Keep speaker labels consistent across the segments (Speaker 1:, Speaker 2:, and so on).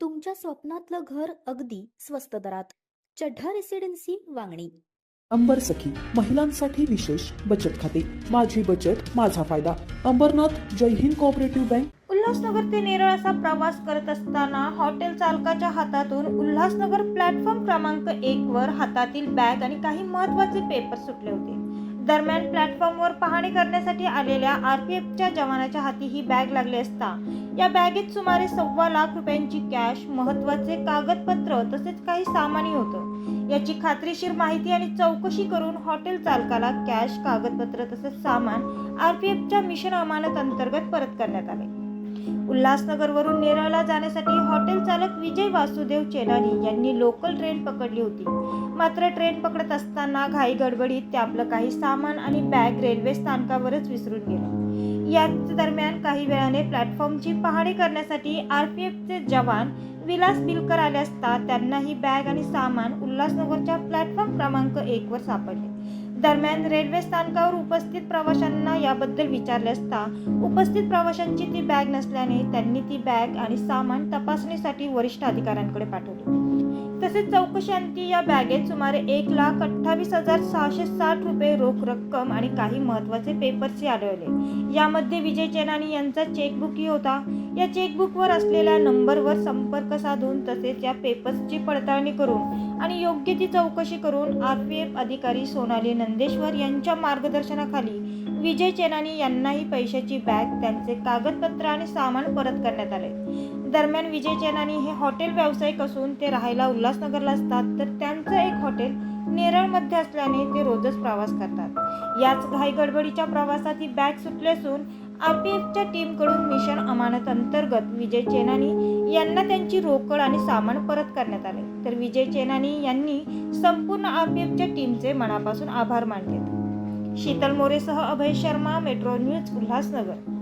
Speaker 1: तुमच्या स्वप्नातलं घर अगदी स्वस्त दरात. चढ्ढा रेसिडेन्सी वांगणी.
Speaker 2: अंबर सखी महिलांसाठी विशेष बचत खाते. माझी बचत माझा फायदा. अंबरनाथ जय हिंद कोऑपरेटिव्ह बँक
Speaker 3: उल्हासनगर ते नेरळ असा प्रवास करत असताना हॉटेल चालकाच्या हातातून उल्हासनगर प्लॅटफॉर्म क्रमांक एक वर हातातील बॅग आणि काही महत्त्वाचे पेपर सुटले होते. दरम्यान प्लॅटफॉर्मवर पाहणी करण्यासाठी आलेल्या आर पी एफच्या जवानाच्या हाती ही बॅग लागली असता. या बॅगेत सुमारे सव्वा लाख रुपयांची कॅश महत्त्वाचे कागदपत्र तसेच काही सामानही होतं. याची खात्रीशीर माहिती आणि चौकशी करून हॉटेल चालकाला कॅश कागदपत्र तसेच सामान आर पी एफच्या मिशन अमानत अंतर्गत परत करण्यात आले. उल्हासनगरवरून नेरळला जाण्यासाठी हॉटेल चालक विजय वासुदेव चेलानी यांनी लोकल ट्रेन पकडली होती. मात्र ट्रेन पकडत असताना घाई गडबडीत ते आपलं काही सामान आणि बॅग रेल्वे स्थानकावरच विसरून गेलं. याच दरम्यान काही वेळाने प्लॅटफॉर्मची पाहणी करण्यासाठी आर पी एफचे जवान विलास बिलकर आले असता त्यांना ही बॅग आणि सामान उल्हासनगरच्या प्लॅटफॉर्म क्रमांक एकवर सापडले. दरम्यान रेल्वे स्थानकावर उपस्थित प्रवाशांना याबद्दल विचारले असता उपस्थित प्रवाशांची ती बॅग नसल्याने त्यांनी ती बॅग आणि सामान तपासणीसाठी वरिष्ठ अधिकाऱ्यांकडे पाठवले. तसेच चौकशांती या बॅगेत सुमारे एक लाख अठ्ठावीस हजार सहाशे साठ रुपये रोख रक्कम आणि काही महत्त्वाचे पेपर्सही आढळले. यामध्ये विजय चेनानी यांचा चेकबुकही होता. या चेकबुकवर असलेल्या नंबरवर संपर्क साधून तसेच या पेपर्सची पडताळणी करून आणि योग्य ती चौकशी करून आर बी एफ अधिकारी सोनाली नंदेश्वर यांच्या मार्गदर्शनाखाली विजय चेनानी यांनाही पैशाची बॅग त्यांचे कागदपत्र आणि सामान परत करण्यात आले. दरम्यान विजय चेनानी हे हॉटेल व्यावसायिक असून ते राहायला उल्हासनगरला असतात तर त्यांचं एक हॉटेल नेरळमध्ये असल्याने ते रोजच प्रवास करतात. याच घाई गडबडीच्या प्रवासात ही बॅग सुटली असून आरपीएफच्या टीमकडून मिशन अमानत अंतर्गत विजय चेनानी यांना त्यांची रोकड आणि सामान परत करण्यात आले. तर विजय चेनानी यांनी संपूर्ण आरपीएफच्या टीमचे मनापासून आभार मानले. शीतल मोरेसह अभय शर्मा मेट्रो न्यूज उल्हासनगर.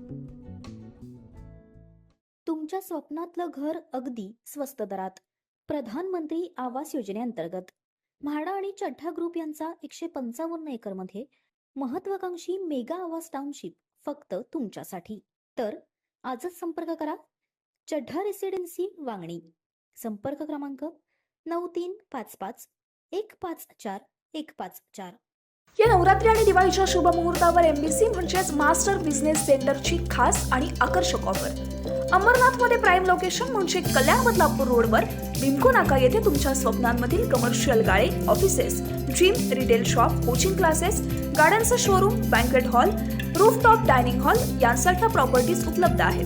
Speaker 1: तुमच्या स्वप्नातलं घर अगदी स्वस्त दरात. प्रधानमंत्री आवास योजनेअंतर्गत. म्हाडा आणि चड्ढा ग्रुप यांचा एकशे पंचावन्न एकरमध्ये महत्वाकांक्षी मेगा आवास टाउनशिप फक्त तुमच्यासाठी. तर आजच संपर्क करा. चड्ढा रेसिडेन्सी वांगणी. संपर्क क्रमांक नऊ तीन पाच पाच एक पाच चार एक पाच चार.
Speaker 4: या नवरात्री आणि दिवाळीच्या शुभ मुहूर्तावर एमबीसी म्हणजेच मास्टर बिझनेस सेंटरची खास आणि आकर्षक ऑफर. अंबरनाथमध्ये प्राईम लोकेशन म्हणजे कल्याण बदलापूर रोडवर भिमको नाका येथे तुमच्या स्वप्नांमधील कमर्शियल गाळे offices gym retail shop coaching classes गाड्यांचं showroom banquet hall rooftop dining hall यांसारख्या प्रॉपर्टीज उपलब्ध आहेत.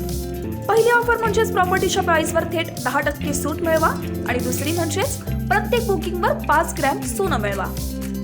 Speaker 4: पहिली ऑफर म्हणजेच प्रॉपर्टीच्या प्राइसवर थेट दहा टक्के सूट मिळवा आणि दुसरी म्हणजेच प्रत्येक बुकिंगवर पाच ग्रॅम सोनं मिळवा.